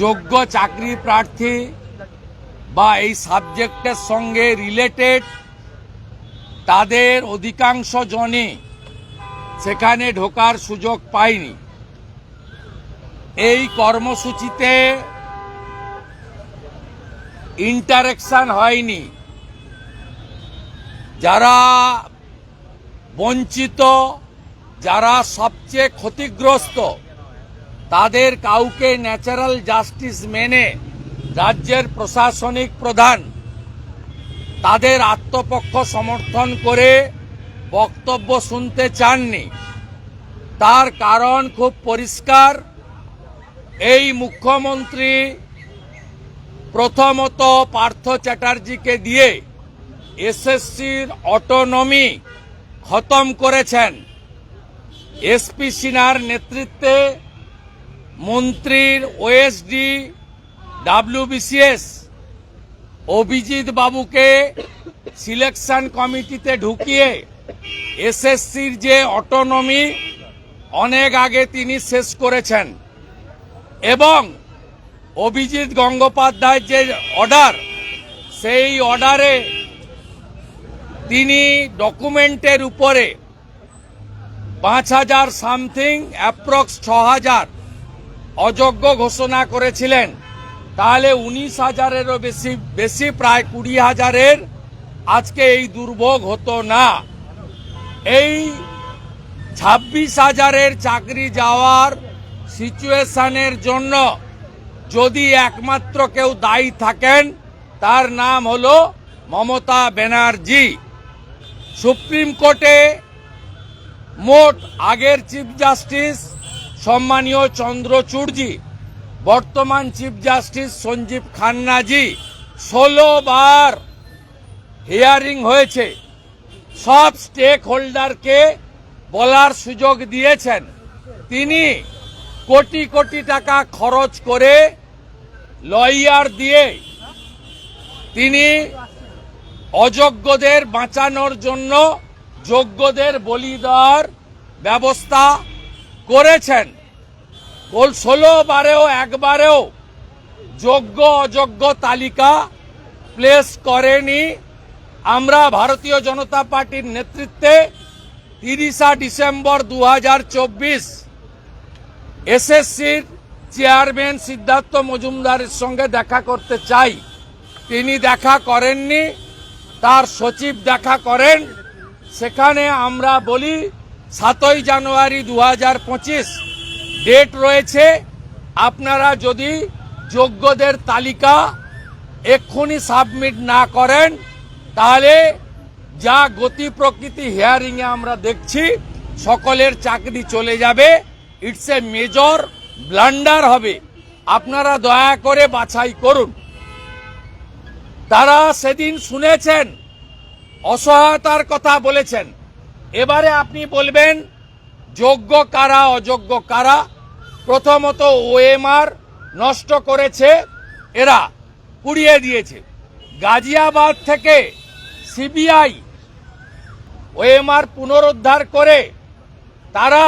যোগ্য চাকরি প্রার্থী বা এই সাবজেক্টের সঙ্গে রিলেটেড তাদের অধিকাংশ জনই সেখানে ঢোকার সুযোগ পায়নি। এই কর্মসূচিতে ইন্টারেকশন হয়নি। যারা বঞ্চিত, যারা সবচেয়ে ক্ষতিগ্রস্ত তাদের কাউকে ন্যাচারাল জাস্টিস মেনে রাজ্যের প্রশাসনিক প্রধান তাদের আত্মপক্ষ সমর্থন করে বক্তব্য শুনতে চাননি। তার কারণ খুব পরিষ্কার। এই মুখ্যমন্ত্রী প্রথমত পার্থ চ্যাটার্জিকে দিয়ে এসএসসির অটোনমি খতম করেছেন। এসপি সিনহার নেতৃত্বে মন্ত্রীর ওএসডি ডাব্লিউবিসিএস অভিজিৎ বাবুকে সিলেকশন কমিটিতে ঢুকিয়ে এসএসসির যে অটোনমি অনেক আগে তিনি শেষ করেছেন। এবং অভিজিৎ গঙ্গোপাধ্যায়ের যে অর্ডার সেই অর্ডারে তিনি ডকুমেন্টের উপরে পাঁচ হাজার সামথিং অ্যাপ্রক্স ছ হাজার অযোগ্য ঘোষণা করেছিলেন। তাহলে উনিশ হাজারেরও বেশি বেশি প্রায় কুড়ি হাজারের আজকে এই দুর্ভোগ হতো না। এই ছাব্বিশ হাজারের চাকরি যাওয়ার সিচুয়েশনের জন্য যদি একমাত্র কেউ দায়ী থাকেন, তার নাম হল মমতা ব্যানার্জি। সুপ্রিম কোর্টে মোট আগের চিফ জাস্টিস সম্মানীয় চন্দ্রচূড়জি বর্তমান চিফ জাস্টিস সঞ্জীব খান্নাজি, ষোলো বার হিয়ারিং হয়েছে। সব স্টেক হোল্ডারকে বলার সুযোগ দিয়েছেন। তিনি কোটি কোটি টাকা খরচ করে লয়ার দিয়ে তিনি অযোগ্যদের বাঁচানোর জন্য যোগ্যদের বলি দেওয়ার ব্যবস্থা করেছেন। কোল ষোলো বারেও একবারেও যোগ্য, অযোগ্য তালিকা প্লেস করেনি। আমরা ভারতীয় জনতা পার্টির নেতৃত্বে তিরিশা ডিসেম্বর দু হাজার চব্বিশ এসএসসির চেয়ারম্যান সিদ্ধার্থ মজুমদারের সঙ্গে দেখা করতে চাই। তিনি দেখা করেননি, তার সচিব দেখা করেন। সেখানে আমরা বলি সাতই জানুয়ারি দু হাজার পঁচিশ ডেট রয়েছে। আপনারা যদি যোগ্যদের তালিকা এক্ষুনি সাবমিট না করেন, তাহলে যা গতি প্রকৃতি হিয়ারিংয়ে আমরা দেখছি, সকলের চাকরি চলে যাবে। ইটস এ মেজর ব্লান্ডার হবে। আপনারা দয়া করে বাছাই করুন। তারা সেদিন শুনেছেন, অসহায়তার কথা বলেছেন। এবারে আপনি বলবেন, যোগ্য কারা, অযোগ্য কারা? প্রথমত ওএমআর নষ্ট করেছে এরা পুড়িয়ে দিয়েছে। গাজিয়াবাদ থেকে সিবিআই ওএমআর পুনরুদ্ধার করে তারা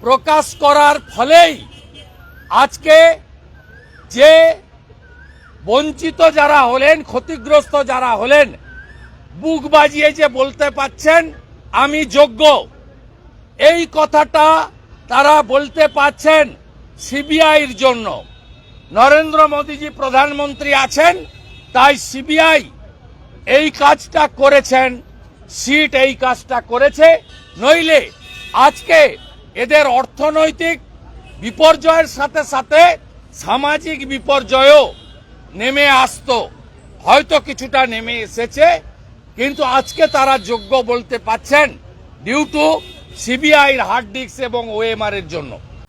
প্রকাশ করার ফলেই আজকে যে বঞ্চিত যারা হলেন, ক্ষতিগ্রস্ত যারা হলেন, বুক বাজিয়ে যে বলতে পাচ্ছেন আমি যোগ্য। এই কথাটা তারা বলতে পাচ্ছেন সিবিআইর জন্য। নরেন্দ্র মোদীজি প্রধানমন্ত্রী আছেন, তাই সিবিআই এই কাজটা করেছেন, সিট এই কাজটা করেছে, নইলে আজকে এদের অর্থনৈতিক বিপর্যয়ের সাথে সাথে সামাজিক বিপর্যয়ও নেমে আসতো। হয়তো কিছুটা নেমে এসেছে কিন্তু আজকে তারা যোগ্য বলতে পাচ্ছেন ডিউ টু সিবিআইর হার্ড ডিস্ক এবং ওএমআর এর জন্য।